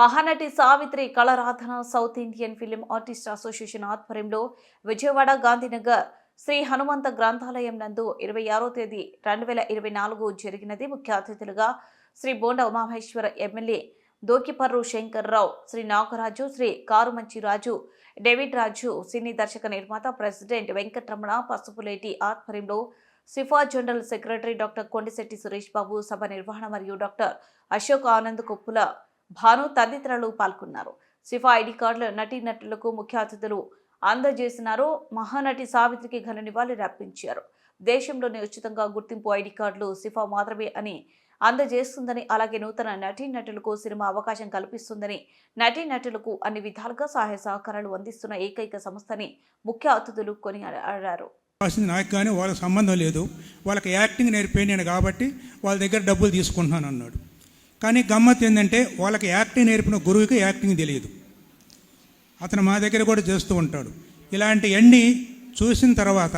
Mahanati Savitri Kalaradhana South Indian film artist association ఆధ్వర్యంలో విజయవాడ గాంధీనగర్ శ్రీ హనుమంత గ్రంథాలయం నందు ఇరవై ఆరో తేదీ రెండు వేల ఇరవై నాలుగు జరిగినది. ముఖ్య అతిథులుగా Shri Bonda Umamaheswara MLA Dokiparru Shankarrao Shri Nagaraju Shri Karumanchi Raju David Raju cine దర్శక నిర్మాత ప్రెసిడెంట్ వెంకటరమణ పసుపులేటి ఆధ్వర్యంలో CIFA general secretary doctor Kondisetti Suresh Babu సభ నిర్వహణ మరియు డాక్టర్ అశోక్ ఆనంద్ కొప్పుల భాను తదితరులు పాల్గొన్నారు. సిఫా ఐడి కార్డుల నటీనటులకు ముఖ్య అతిథులు అందజేసినారు. మహానటి సావిత్రికి ఘన నివాళులు అర్పించారు. దేశంలోనే ఉచితంగా గుర్తింపు ఐడి కార్డులు సిఫా మాత్రమే అని అందజేస్తుందని అలాగే నూతన నటీనటులకు సినిమా అవకాశం కల్పిస్తుందని నటీనటులకు అన్ని విధాలుగా సహాయ సహకారాలు అందిస్తున్న ఏకైక సంస్థని ముఖ్య అతిథులు కొనియాడారు. నాకు కానీ వాళ్ళకి సంబంధం లేదు. వాళ్ళకి యాక్టింగ్ నేర్పేనాను కాబట్టి వాళ్ళ దగ్గర డబ్బులు తీసుకుంటున్నాను అన్నాడు కానీ గమ్మత్ ఏంటంటే వాళ్ళకి యాక్టింగ్ నేర్పిన గురువుకి యాక్టింగ్ తెలియదు. అతను మా దగ్గర కూడా చేస్తూ ఉంటాడు. ఇలాంటి అన్ని చూసిన తర్వాత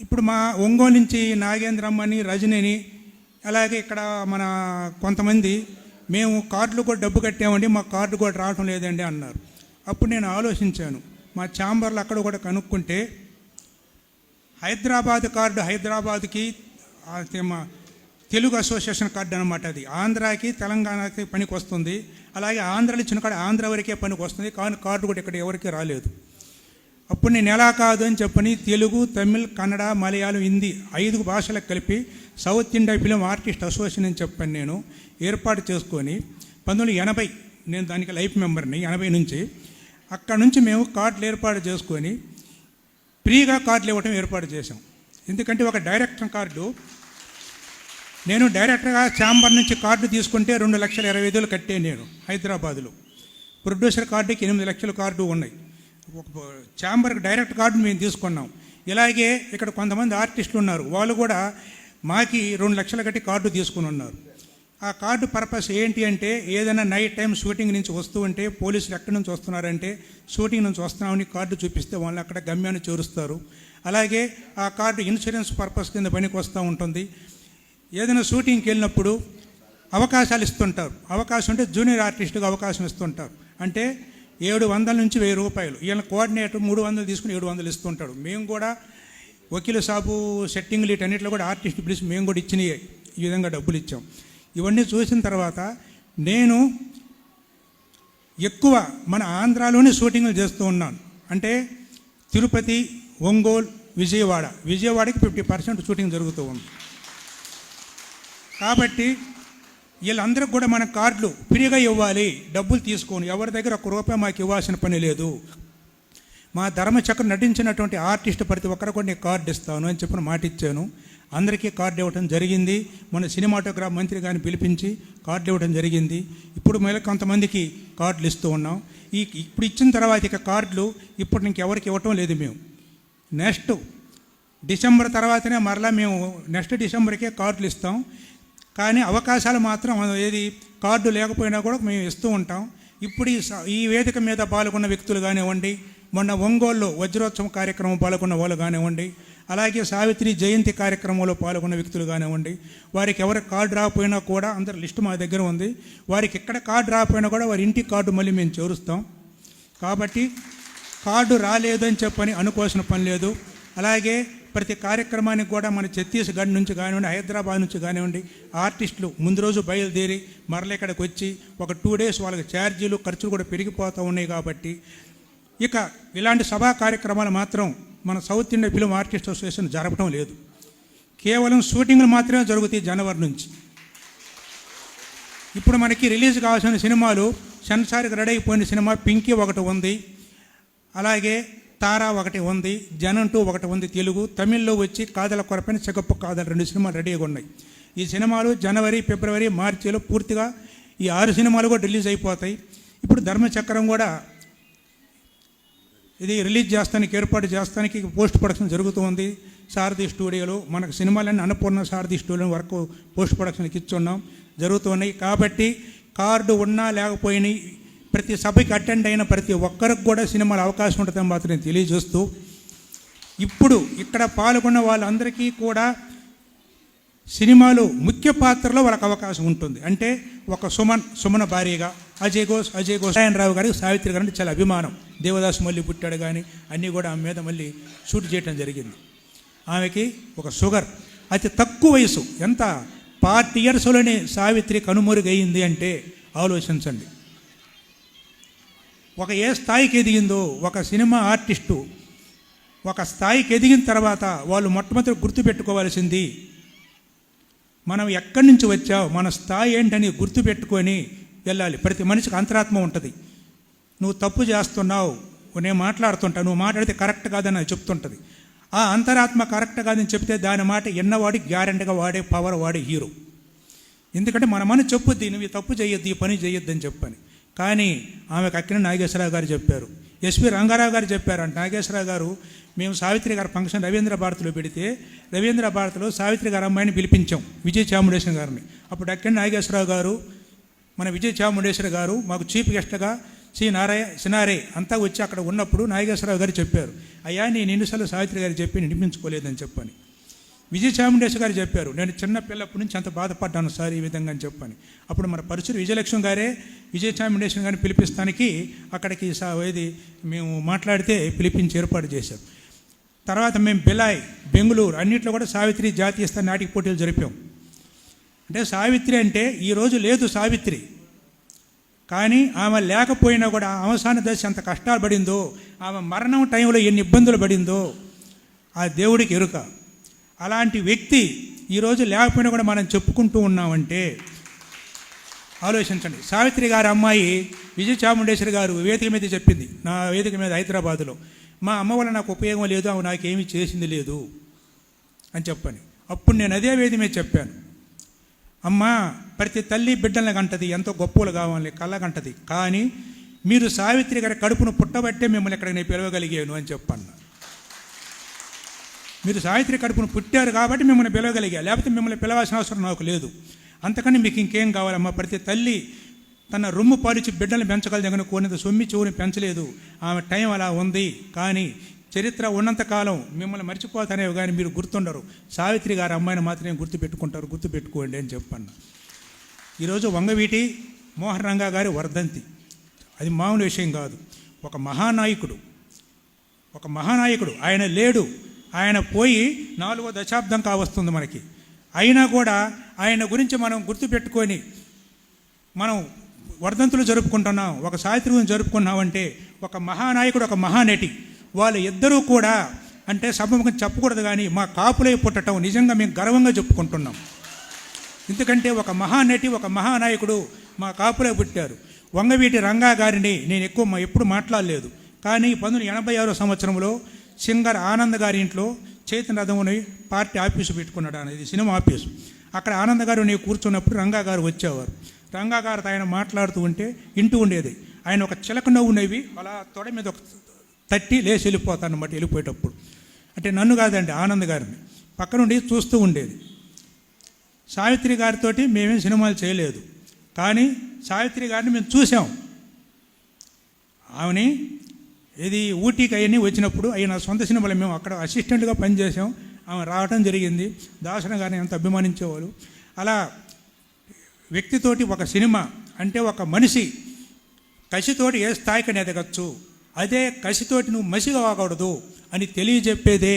ఇప్పుడు మా ఒంగోలు నుంచి నాగేంద్రమ్మని రజనిని అలాగే ఇక్కడ మన కొంతమంది మేము కార్డులు కూడా డబ్బు కట్టామండి మా కార్డు కూడా రావటం లేదండి అన్నారు. అప్పుడు నేను ఆలోచించాను మా ఛాంబర్లు అక్కడ కూడా కనుక్కుంటే హైదరాబాద్ కార్డు హైదరాబాద్కి మా తెలుగు అసోసియేషన్ కార్డు అనమాట అది. ఆంధ్రాకి తెలంగాణకి పనికి వస్తుంది. అలాగే ఆంధ్రాలో ఇచ్చిన కాడ ఆంధ్ర వరకే పనికి వస్తుంది. కానీ కార్డు కూడా ఇక్కడ ఎవరికి రాలేదు. అప్పుడు నేను ఎలా కాదు అని చెప్పని తెలుగు తమిళ్ కన్నడ మలయాళం హిందీ ఐదు భాషలకు కలిపి South India film artist association అని చెప్పాను నేను. ఏర్పాటు చేసుకొని పంతొమ్మిది ఎనభై నేను దానికి లైఫ్ మెంబర్ని ఎనభై నుంచి అక్కడ నుంచి మేము కార్డులు ఏర్పాటు చేసుకొని ఫ్రీగా కార్డులు ఇవ్వటం ఏర్పాటు చేశాం. ఎందుకంటే ఒక డైరెక్టర్ కార్డు నేను డైరెక్టర్గా ఛాంబర్ నుంచి కార్డు తీసుకుంటే రెండు లక్షల ఇరవై ఐదులు కట్టే నేను హైదరాబాదులో. ప్రొడ్యూసర్ కార్డుకి ఎనిమిది లక్షల కార్డు ఉన్నాయి. ఒక ఛాంబర్కి డైరెక్ట్ కార్డు మేము తీసుకున్నాం. ఇలాగే ఇక్కడ కొంతమంది ఆర్టిస్టులు ఉన్నారు. వాళ్ళు కూడా మాకి రెండు లక్షలు కట్టి కార్డు తీసుకుని ఉన్నారు. ఆ కార్డు పర్పస్ ఏంటి అంటే ఏదైనా నైట్ టైం షూటింగ్ నుంచి వస్తూ ఉంటే పోలీసులు ఎక్కడి నుంచి వస్తున్నారంటే షూటింగ్ నుంచి వస్తున్నామని కార్డు చూపిస్తే వాళ్ళు అక్కడ గమ్యాన్ని చేరుస్తారు. అలాగే ఆ కార్డు ఇన్సూరెన్స్ పర్పస్ కింద పనికి వస్తూ ఉంటుంది. ఏదైనా షూటింగ్కి వెళ్ళినప్పుడు అవకాశాలు ఇస్తుంటారు. అవకాశం అంటే జూనియర్ ఆర్టిస్ట్కి అవకాశం ఇస్తుంటారు. అంటే ఏడు వందల నుంచి వెయ్యి రూపాయలు. ఈయన కోఆర్డినేటర్ మూడు వందలు తీసుకుని ఏడు వందలు ఇస్తుంటాడు. మేము కూడా వకీల సాబు సెట్టింగ్లు వీటన్నిటిలో కూడా ఆర్టిస్ట్ పిలిచి మేము కూడా ఇచ్చినాయి. ఈ విధంగా డబ్బులు ఇచ్చాం. ఇవన్నీ చూసిన తర్వాత నేను ఎక్కువ మన ఆంధ్రాలోనే షూటింగ్లు చేస్తూ ఉన్నాను. అంటే తిరుపతి ఒంగోలు విజయవాడ. విజయవాడకి ఫిఫ్టీ పర్సెంట్ షూటింగ్ జరుగుతూ ఉంది. కాబట్టి వీళ్ళందరికి కూడా మన కార్డులు ఫ్రీగా ఇవ్వాలి. డబ్బులు తీసుకొని. ఎవరి దగ్గర ఒక్క రూపాయి మాకు ఇవ్వాల్సిన పని లేదు. మా ధర్మచక్ర నటించినటువంటి ఆర్టిస్ట్ ప్రతి ఒక్కరు కూడా నేను కార్డు ఇస్తాను అని చెప్పిన మాట ఇచ్చాను. అందరికీ కార్డు ఇవ్వడం జరిగింది. మన సినిమాటోగ్రాఫ్ మంత్రి గారిని పిలిపించి కార్డులు ఇవ్వడం జరిగింది. ఇప్పుడు మళ్ళీ కొంతమందికి కార్డులు ఇస్తూ ఉన్నాం. ఈ ఇప్పుడు ఇచ్చిన తర్వాత ఇక కార్డులు ఇప్పుడు ఇంకెవరికి ఇవ్వటం లేదు మేము. నెక్స్ట్ డిసెంబర్ తర్వాతనే మరలా మేము నెక్స్ట్ డిసెంబర్కే కార్డులు ఇస్తాం. కానీ అవకాశాలు మాత్రం ఏది కార్డు లేకపోయినా కూడా మేము ఇస్తూ ఉంటాం. ఇప్పుడు ఈ స- ఈ వేదిక మీద పాల్గొన్న వ్యక్తులు కానివ్వండి మొన్న ఒంగోలులో వజ్రోత్సవం కార్యక్రమం పాల్గొన్న వాళ్ళు కానివ్వండి అలాగే సావిత్రి జయంతి కార్యక్రమంలో పాల్గొన్న వ్యక్తులు కానివ్వండి వారికి ఎవరికి కార్డు రాకపోయినా కూడా అందరి లిస్టు మా దగ్గర ఉంది. వారికి ఎక్కడ కార్డు రాకపోయినా కూడా వారి ఇంటి కార్డు మళ్ళీ మేము చేరుస్తాం. కాబట్టి కార్డు రాలేదని చెప్పని అనుకోవాల్సిన పని లేదు. అలాగే ప్రతి కార్యక్రమానికి కూడా మన ఛత్తీస్గఢ్ నుంచి కానివ్వండి హైదరాబాద్ నుంచి కానివ్వండి ఆర్టిస్టులు ముందు రోజు బయలుదేరి మరల ఇక్కడికి వచ్చి ఒక టూ డేస్ వాళ్ళకి ఛార్జీలు ఖర్చులు కూడా పెరిగిపోతూ ఉన్నాయి కాబట్టి ఇక ఇలాంటి సభా కార్యక్రమాలు మాత్రం మన South India film artist association జరపడం లేదు. కేవలం షూటింగ్లు మాత్రమే జరుగుతాయి జనవరి నుంచి. ఇప్పుడు మనకి రిలీజ్ కావాల్సిన సినిమాలు సెన్సార్కి రెడీ అయిపోయిన సినిమా పింకీ ఒకటి ఉంది. అలాగే తారా ఒకటి ఉంది జనం టూ ఒకటి ఉంది తెలుగు తమిళ్ళో వచ్చి కాదల కొరపైన చెకప్పు కాదల రెండు సినిమాలు రెడీగా ఉన్నాయి. ఈ సినిమాలు జనవరి ఫిబ్రవరి మార్చిలో పూర్తిగా ఈ ఆరు సినిమాలు కూడా రిలీజ్ అయిపోతాయి. ఇప్పుడు ధర్మచక్రం కూడా ఇది రిలీజ్ చేస్తానికి ఏర్పాటు చేస్తానికి పోస్ట్ ప్రొడక్షన్ జరుగుతూ ఉంది. సారథి స్టూడియోలో మనకు సినిమాలన్నీ అన్నపూర్ణ సారథి స్టూడియో వరకు పోస్ట్ ప్రొడక్షన్కి ఇచ్చున్నాం. జరుగుతున్నాయి కాబట్టి కార్డు ఉన్నా లేకపోయినాయి ప్రతి సభకి అటెండ్ అయిన ప్రతి ఒక్కరికి కూడా సినిమాలు అవకాశం ఉంటుందని మాత్రం నేను తెలియజేస్తూ ఇప్పుడు ఇక్కడ పాల్గొన్న వాళ్ళందరికీ కూడా సినిమాలో ముఖ్య పాత్రలో వాళ్ళకి అవకాశం ఉంటుంది. అంటే ఒక సుమన్ సుమన భార్యగా అజయ్ ఘోష్ అజయ్ ఘోష్ రావు గారికి సావిత్రి గారు అంటే చాలా అభిమానం. దేవదాస్ మళ్ళీ పుట్టాడు కానీ అన్నీ కూడా ఆమె మీద మళ్ళీ షూట్ చేయడం జరిగింది. ఆమెకి ఒక షుగర్. అతి తక్కువ వయసు. ఎంత? పార్టీ ఇయర్స్లోనే సావిత్రి కనుమరుగైంది అంటే ఆలోచించండి. ఒక ఏ స్థాయికి ఎదిగిందో ఒక సినిమా ఆర్టిస్టు ఒక స్థాయికి ఎదిగిన తర్వాత వాళ్ళు మొట్టమొదటి గుర్తుపెట్టుకోవాల్సింది మనం ఎక్కడి నుంచి వచ్చావు మన స్థాయి ఏంటని గుర్తుపెట్టుకొని వెళ్ళాలి. ప్రతి మనిషికి అంతరాత్మ ఉంటుంది. నువ్వు తప్పు చేస్తున్నావు నేను మాట్లాడుతుంటా నువ్వు మాట్లాడితే కరెక్ట్ కాదని అది చెప్తుంటుంది. ఆ అంతరాత్మ కరెక్ట్ కాదని చెప్తే దాని మాట ఎన్నవాడి గ్యారెంటీగా వాడే పవర్ వాడే హీరో. ఎందుకంటే మన మన చెప్పుద్ది నువ్వు తప్పు చేయొద్దు ఈ పని చేయొద్దు అని చెప్పని. కానీ ఆమెకు అక్కిన నాగేశ్వరరావు గారు చెప్పారు. ఎస్పి రంగారావు గారు చెప్పారంట. నాగేశ్వరరావు గారు మేము సావిత్రి గారి ఫంక్షన్ రవీంద్ర భారతిలో పెడితే రవీంద్ర భారతిలో సావిత్రి గారి అమ్మాయిని పిలిపించాం విజయ్ చాముండేశ్వర గారిని. అప్పుడు అక్కిన నాగేశ్వరరావు గారు మన విజయ్ చాముండేశ్వర గారు మాకు చీఫ్ గెస్ట్గా శ్రీ నారాయ సినారే అంతా వచ్చి అక్కడ ఉన్నప్పుడు నాగేశ్వరరావు గారు చెప్పారు. అయ్యా నేను ఎన్నిసార్లు సావిత్రి గారు చెప్పి నిర్మించుకోలేదని చెప్పని. విజయ చాముండేశ్వర గారు చెప్పారు నేను చిన్నపిల్లప్పటి నుంచి అంత బాధపడ్డాను సార్ ఈ విధంగా అని చెప్పని. అప్పుడు మన పరుచురు విజయలక్ష్మి గారే విజయ చాముండేశ్వర గారిని పిలిపిస్తానికి అక్కడికి సా ఇది మేము మాట్లాడితే పిలిపించి ఏర్పాటు చేశాం తర్వాత మేము బిలాయ్ బెంగళూరు అన్నింటిలో కూడా సావిత్రి జాతీయ స్థాయి నాటిక పోటీలు జరిపాం. అంటే సావిత్రి అంటే ఈరోజు లేదు సావిత్రి. కానీ ఆమె లేకపోయినా కూడా అవసాన దశ ఎంత కష్టాలు పడిందో ఆమె మరణం టైంలో ఎన్ని ఇబ్బందులు పడిందో ఆ దేవుడికి ఎరుక. అలాంటి వ్యక్తి ఈరోజు లేకపోయినా కూడా మనం చెప్పుకుంటూ ఉన్నామంటే ఆలోచించండి. సావిత్రి గారి అమ్మాయి విజయ చాముండేశ్వరి గారు వేదిక మీద చెప్పింది. నా వేదిక మీద హైదరాబాదులో మా అమ్మ వల్ల నాకు ఉపయోగం లేదు ఆమె నాకేమీ చేసింది లేదు అని చెప్పని. అప్పుడు నేను అదే వేదిక మీద చెప్పాను. అమ్మా ప్రతి తల్లి బిడ్డలను కంటది ఎంతో గొప్పలు కావాలి కళ్ళకంటది. కానీ మీరు సావిత్రి గారి కడుపును పుట్టబట్టే మిమ్మల్ని ఇక్కడ నేను పిలవగలిగాను అని చెప్పన్నా. మీరు సావిత్రి కడుపును పుట్టారు కాబట్టి మిమ్మల్ని పిలవగలిగా లేకపోతే మిమ్మల్ని పిలవాల్సిన అవసరం నాకు లేదు. అంతకని మీకు ఇంకేం కావాలమ్మా? ప్రతి తల్లి తన రొమ్ము పాలిచి బిడ్డలు పెంచగలదని కోరినంత సొమ్మి చెవుని పెంచలేదు. ఆమె టైం అలా ఉంది. కానీ చరిత్ర ఉన్నంతకాలం మిమ్మల్ని మర్చిపోతానేవి కానీ మీరు గుర్తుండరు. సావిత్రి గారి అమ్మాయిని మాత్రమే గుర్తుపెట్టుకుంటారు. గుర్తుపెట్టుకోండి అని చెప్పన్నా. ఈరోజు వంగవీటి మోహన్ రంగా గారి వర్ధంతి. అది మామూలు విషయం కాదు. ఒక మహానాయకుడు. ఒక మహానాయకుడు. ఆయన లేడు. ఆయన పోయి నాలుగో దశాబ్దం కావస్తుంది మనకి. అయినా కూడా ఆయన గురించి మనం గుర్తుపెట్టుకొని మనం వర్ధంతులు జరుపుకుంటున్నాం ఒక సావిత్రి గురించి జరుపుకున్నామంటే ఒక మహానాయకుడు ఒక మహానటి వాళ్ళు ఇద్దరూ కూడా అంటే సభముఖం చెప్పకూడదు కానీ మా కాపులై పుట్టడం నిజంగా మేము గర్వంగా చెప్పుకుంటున్నాం. ఎందుకంటే ఒక మహానటి ఒక మహానాయకుడు మా కాపులో పుట్టారు. వంగవీటి రంగా గారిని నేను ఎక్కువ ఎప్పుడు మాట్లాడలేదు. కానీ పంతొమ్మిది ఎనభై ఆరో సంవత్సరంలో సింగర్ ఆనంద్ గారి ఇంట్లో చైతన్య రథముని పార్టీ ఆఫీసు పెట్టుకున్నాడు అనేది సినిమా ఆఫీసు. అక్కడ ఆనంద్ గారు నేను కూర్చున్నప్పుడు రంగా గారు వచ్చేవారు. రంగా గారితో ఆయన మాట్లాడుతూ ఉంటే ఇంటూ ఉండేది. ఆయన ఒక చిలక నవ్వు నవ్వి అలా తొడ మీద ఒక తట్టి లేచి వెళ్ళిపోతాను అన్నమాట వెళ్ళిపోయేటప్పుడు. అంటే నన్ను కాదండి ఆనంద్ గారిని. పక్కనుండి చూస్తూ ఉండేది. సావిత్రి గారితోటి మేమేం సినిమాలు చేయలేదు. కానీ సావిత్రి గారిని మేము చూసాం. ఆమెని ఇది ఊటీకి అవన్నీ వచ్చినప్పుడు అవి నా సొంత సినిమాలు మేము అక్కడ అసిస్టెంట్గా పనిచేసాం ఆమె రావటం జరిగింది. దాసన గారిని ఎంత అభిమానించేవారు అలా వ్యక్తితోటి ఒక సినిమా అంటే ఒక మనిషి కసితోటి ఏ స్థాయికి ఎదగచ్చు అదే కసితోటి నువ్వు మసిగా వాగకూడదు అని తెలియజెప్పేదే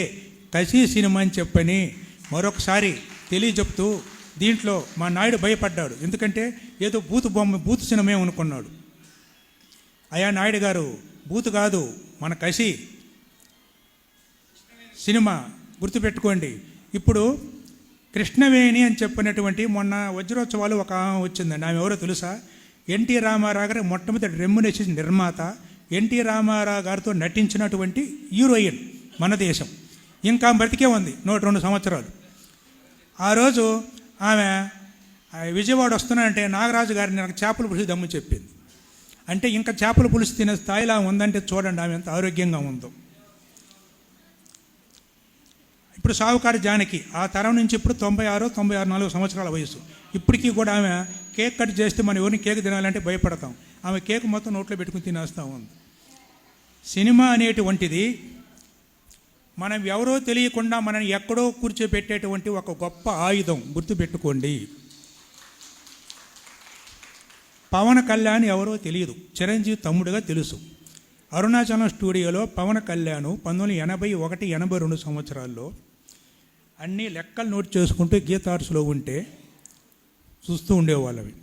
కసి సినిమా అని చెప్పని మరొకసారి తెలియజెప్తూ దీంట్లో మా నాయుడు భయపడ్డాడు. ఎందుకంటే ఏదో బూతు బొమ్మ బూతు సినిమా అనుకున్నాడు అయా నాయుడు గారు బూతు కాదు మన కసి సినిమా గుర్తుపెట్టుకోండి. ఇప్పుడు కృష్ణవేణి అని చెప్పినటువంటి మొన్న వజ్రోత్సవాలు ఒక ఆమె వచ్చిందండి. ఆమె ఎవరో తెలుసా? ఎన్టీ రామారావు గారి మొట్టమొదటి రెమ్యునేషన్ నిర్మాత ఎన్టీ రామారావు గారితో నటించినటువంటి హీరోయిన్ మన దేశం. ఇంకా బ్రతికే ఉంది నూట రెండు సంవత్సరాలు. ఆ రోజు ఆమె విజయవాడ విజయవాడ వస్తున్నానంటే నాగరాజు గారిని నాకు చేపలు పులుసు దమ్ము చెప్పింది. అంటే ఇంకా చేపల పులుసు తినే స్థాయిలో ఆమె ఉందంటే చూడండి ఆమె ఎంత ఆరోగ్యంగా ఉందో. ఇప్పుడు సాహుకారు జానకి ఆ తరం నుంచి ఇప్పుడు తొంభై ఆరు తొంభై ఆరు నాలుగు సంవత్సరాల వయసు ఇప్పటికీ కూడా ఆమె కేక్ కట్ చేస్తే మనం ఎవరిని కేక్ తినాలంటే భయపడతాం. ఆమె కేక్ మొత్తం నోట్లో పెట్టుకుని తినేస్తూ ఉంది. సినిమా అనేటువంటిది మనం ఎవరో తెలియకుండా మనని ఎక్కడో కూర్చోబెట్టేటువంటి ఒక గొప్ప ఆయుధం గుర్తుపెట్టుకోండి. పవన్ కళ్యాణ్ ఎవరో తెలియదు. చిరంజీవి తమ్ముడుగా తెలుసు. అరుణాచలం స్టూడియోలో పవన్ కళ్యాణ్ పంతొమ్మిది ఎనభై ఒకటి ఎనభై రెండు సంవత్సరాల్లో అన్ని లెక్కలు నోట్ చేసుకుంటూ గీతార్సులో ఉంటే చూస్తూ ఉండేవాళ్ళవి.